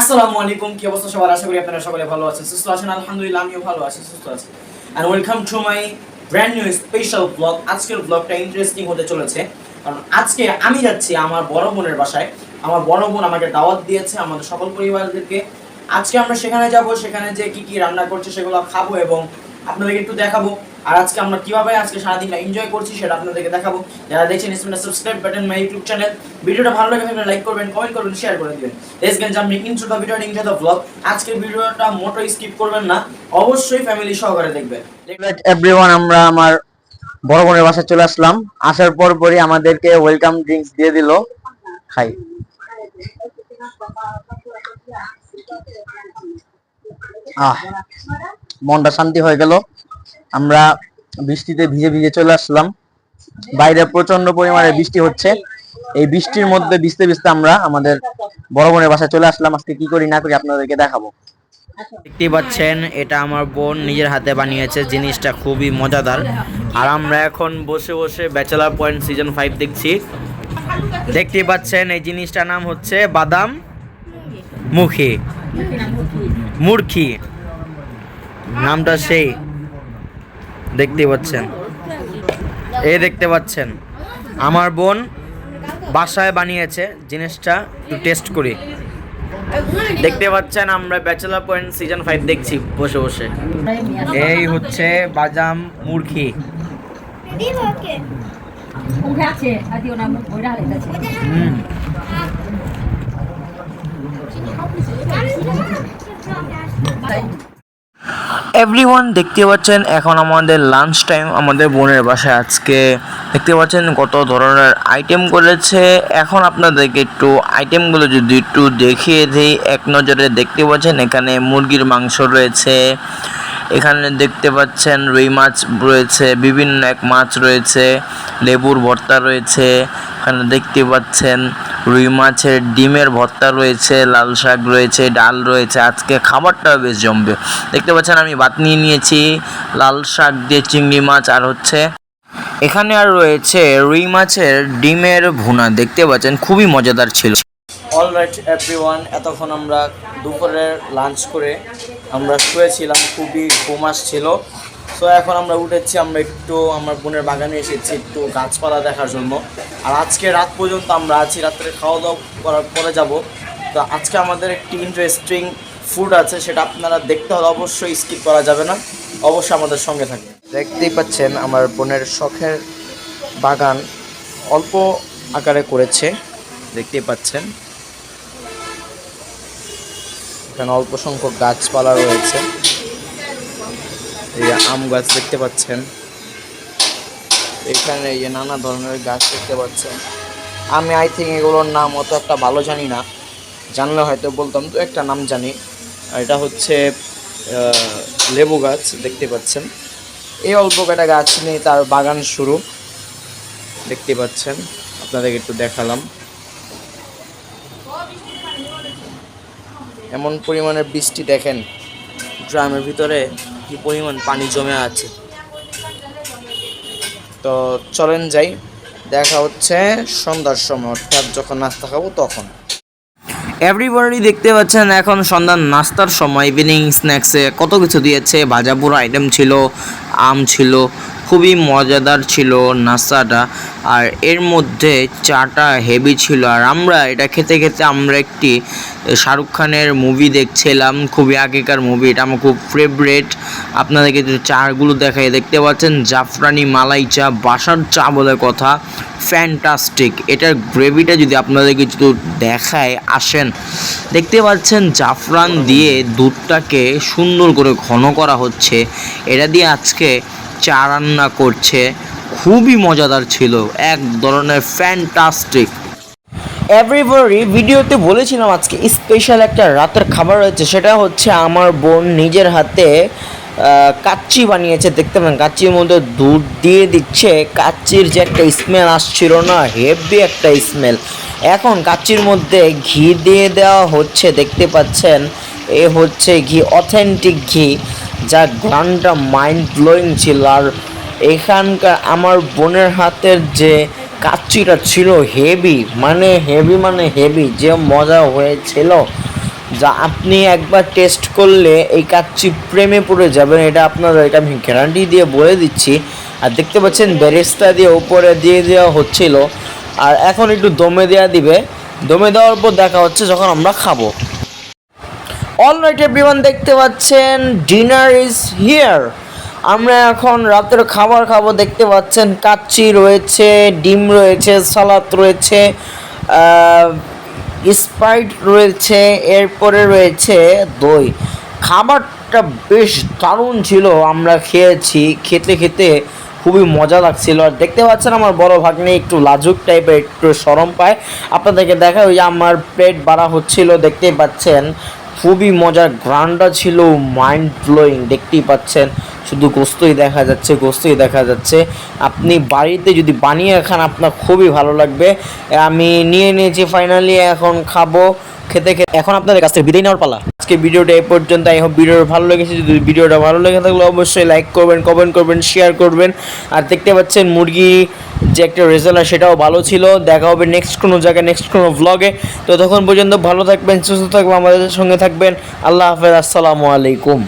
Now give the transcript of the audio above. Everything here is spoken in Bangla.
আসসালামু আলাইকুম, কি অবস্থা সবার? আশা করি আপনারা সকলে ভালো আছেন, সুস্থ আছেন, আলহামদুলিল্লাহ, আমিও ভালো আছি, সুস্থ আছি। And welcome to my brand new special blog আজকের ব্লগটা ইন্টারেস্টিং হতে চলেছে, কারণ আজকে আমি যাচ্ছি আমার বড় বোনের বাসায়। আমার বড় বোন আমাকে দাওয়াত দিয়েছে আমাদের সকল পরিবারদেরকে। আজকে আমরা সেখানে যাব, সেখানে যে কি কি রান্না করছে সেগুলো খাব এবং আপনাদেরকে একটু দেখাবো। আর আজকে আমরা কীভাবে আজকে সারাদিনটা এনজয় করছি সেটা আপনাদেরকে দেখাবো। যারা দেখছেন ইসমেন্ট subscribe button my YouTube channel ভিডিওটা ভালো লাগে লাইক করবেন কমেন্ট করবেন শেয়ার করে দিবেন। Let's get jumping into the video into the blog আজকের ভিডিওটা মোটো স্কিপ করবেন না, অবশ্যই ফ্যামিলি সহকারে দেখবেন। এভরিওয়ান আমরা আমার বড় বোনের বাসায় চলে আসলাম। আসার পর পরই আমাদেরকে ওয়েলকাম ড্রিঙ্কস দিয়ে দিল। খাই আহ। মনটা শান্তি হয়ে গেল। আমরা বৃষ্টিতে ভিজে ভিজে চলে আসলাম। বাইরে প্রচণ্ড পরিমাণে বৃষ্টি হচ্ছে। এই বৃষ্টির মধ্যে ভিজতে ভিজতে আমরা আমাদের বড় বোনের বাসায় চলে আসলাম। আজকে কি করি না করি আপনাদেরকে দেখাবো। দেখতেই পাচ্ছেন, এটা আমার বোন নিজের হাতে বানিয়েছে। জিনিসটা খুবই মজাদার। আর আমরা এখন বসে বসে ব্যাচেলার পয়েন্ট সিজন ফাইভ দেখছি। দেখতেই পাচ্ছেন, এই জিনিসটার নাম হচ্ছে বাদাম মুখী। মুরখি নামটা সেই। দেখতে পাচ্ছেন। এই দেখতে পাচ্ছেন। আমার বোন বাসায় বানিয়েছে জিনিসটা, একটু টেস্ট করি। দেখতে পাচ্ছেন, আমরা ব্যাচেলার পয়েন্ট সিজন ফাইভ দেখছি বসে বসে। এই হচ্ছে বাজাম মুরখি হুম। এভরিওয়ান দেখতে পাচ্ছেন, এখন আমাদের লাঞ্চ টাইম আমাদের বোনের বাসায় আজকে। দেখতে পাচ্ছেন কত ধরনের আইটেম করেছে। এখন আপনাদেরকে একটু আইটেমগুলো যদি একটু দেখিয়ে দিই, এক নজরে দেখতে পাচ্ছেন, এখানে মুরগির মাংস রয়েছে। এখানে দেখতে পাচ্ছেন রুই মাছ রয়েছে, বিভিন্ন এক মাছ রয়েছে, লেবুর ভর্তা রয়েছে। এখানে দেখতে পাচ্ছেন রুই মাছের ডিমের ভর্তা রয়েছে, লাল শাক রয়েছে, ডাল রয়েছে। আজকে খাবারটা বেশ জমবে। দেখতে পাচ্ছেন, আমি ভাত নিয়ে নিয়েছি, লাল শাক দিয়ে চিংড়ি মাছ আর হচ্ছে এখানে আর রয়েছে রুই মাছের ডিমের ভুনা। দেখতে পাচ্ছেন, খুবই মজাদার ছিল। অল রাইট এভরিওয়ান এতক্ষণ আমরা দুপুরের লাঞ্চ করে আমরা শুয়েছিলাম। খুবই ঘুম আসছিল। তো এখন আমরা উঠেছি, আমরা একটু আমার বোনের বাগানে এসেছি একটু গাছপালা দেখার জন্য। আর আজকে রাত পর্যন্ত আমরা আছি, রাত্রে খাওয়া দাওয়া করার পরে যাব। তো আজকে আমাদের একটি ইন্টারেস্টিং ফুড আছে, সেটা আপনারা দেখতে হলে অবশ্যই স্কিপ করা যাবে না। অবশ্যই আমাদের সঙ্গে থাকবে দেখতেই পাচ্ছেন আমার বোনের শখের বাগান অল্প আকারে করেছে, দেখতেই পাচ্ছেন। এখানে অল্প সংখ্যক গাছপালা রয়েছে। এই আম গাছ দেখতে পাচ্ছেন। এখানে এই নানা ধরনের গাছ দেখতে পাচ্ছেন। আমি আই থিঙ্ক এগুলোর নাম অত একটা ভালো জানি না। জানলে হয়তো বলতাম তো একটা নাম জানি। আর এটা হচ্ছে লেবু গাছ দেখতে পাচ্ছেন। এই অল্প কটা গাছ নিয়ে তার বাগান শুরু। দেখতে পাচ্ছেন, আপনাদেরকে একটু দেখালাম। এমন পরিমাণে বৃষ্টি দেখেন। গ্রামের ভিতরে কি পরিমাণ পানি জমে আছে? তো চলেন যাই। দেখা হচ্ছে সন্ধ্যার সময়, অর্থাৎ যখন নাস্তা খাব তখন। এভরিবডি দেখতে পাচ্ছেন এখন সন্ধ্যার নাস্তার সময় ইভিনিং স্ন্যাক্সে কত কিছু দিয়েছে ভাজা আইটেম ছিল, আম ছিল খুবই মজাদার ছিল নাস্তাটা। আর এর মধ্যে চাটা হেভি ছিল। আর আমরা এটা খেতে খেতে আমরা একটি শাহরুখ খানের মুভি দেখছিলাম, খুবই আগেকার মুভি এটা আমার খুব ফেভারেট আপনাদেরকে যে চাগুলো দেখাই দেখতে পাচ্ছেন? জাফরানি মালাই চা বাসার চা বলে কথা। ফ্যান্টাস্টিক এটার গ্রেভিটা যদি আপনাদেরকে একটু দেখায়, আসেন। দেখতে পাচ্ছেন, জাফরান দিয়ে দুধটাকে সুন্দর করে ঘন করা হচ্ছে। এটা দিয়ে আজকে চা রান্না করছে। খুবই মজাদার ছিল। এক ধরনের ফ্যান্টাস্টিক এভরিবডি ভিডিওতে বলেছিলাম আজকে স্পেশাল একটা রাতের খাবার রয়েছে। সেটা হচ্ছে আমার বোন নিজের হাতে কাচ্চি বানিয়েছে। দেখতে পান, কাচ্চির মধ্যে দুধ দিয়ে দিচ্ছে। কাচ্চির যে একটা স্মেল আসছিল না হেভি একটা স্মেল এখন কাচ্চির মধ্যে ঘি দিয়ে দেওয়া হচ্ছে, দেখতে পাচ্ছেন। এ হচ্ছে ঘি অথেন্টিক ঘি। যা গানটা মাইন্ড ব্লোয়িং ছিল। আর এখানকার আমার বোনের হাতের যে কাচ্চিটা ছিল হেভি মানে হেভি মানে হেভি যে মজা হয়েছিল, যা আপনি একবার টেস্ট করলে এই কাচ্চি প্রেমে পড়ে যাবেন, এটা আপনার, এটা আমি গ্যারান্টি দিয়ে বলে দিচ্ছি। আর দেখতে পাচ্ছেন বেরেস্তা দিয়ে উপরে দিয়ে দেওয়া হচ্ছিল। আর এখন একটু দমে দেওয়া দিবে। দমে দেওয়ার পর দেখা হচ্ছে যখন আমরা খাব। অল রাইট এভরিওয়ান দেখতে পাচ্ছেন ডিনার ইজ হিয়ার আমরা এখন রাতের খাবার খাব, দেখতে পাচ্ছেন, কাচ্চি রয়েছে, ডিম রয়েছে, সালাদ রয়েছে স্প্রাইট রয়েছে, এরপরে রয়েছে দই। খাবারটা বেশ দারুণ ছিল, আমরা খেয়েছি, খেতে খেতে খুবই মজা লাগছিল। আর দেখতে পাচ্ছেন, আমার বড় ভাগ্নে একটু লাজুক টাইপের একটু সরম পায়। আপনাদেরকে দেখা ওই আমার প্লেট বাড়া হচ্ছিল, দেখতেই পাচ্ছেন। খুবই মজার গ্রানটা ছিল মাইন্ড ব্লোয়িং দেখতেই পাচ্ছেন। শুধু গোস্তই দেখা যাচ্ছে, গোস্তই দেখা যাচ্ছে। আপনি বাড়িতে যদি বানিয়ে খান, আপনার খুবই ভালো লাগবে। আমি নিয়ে নিয়েছি ফাইনালি এখন খাব, খেতে খেতে। এখন আপনাদের কাছ থেকে বিদায় নেওয়ার পালা। আজকে ভিডিওটা এই পর্যন্ত। আই হোপ ভিডিওটা ভালো লেগেছে। যদি ভিডিওটা ভালো লেগে থাকলে অবশ্যই লাইক করবেন কমেন্ট করবেন শেয়ার করবেন। আর দেখতে পাচ্ছেন মুরগি যে একটা রেজাল্ট সেটাও ভালো ছিল। দেখা হবে নেক্সট কোনো জায়গায় নেক্সট কোনো ব্লগে তো তখন পর্যন্ত ভালো থাকবেন, সুস্থ থাকবেন, আমাদের সঙ্গে থাকবেন। আল্লাহ হাফেজ, আসসালামু আলাইকুম।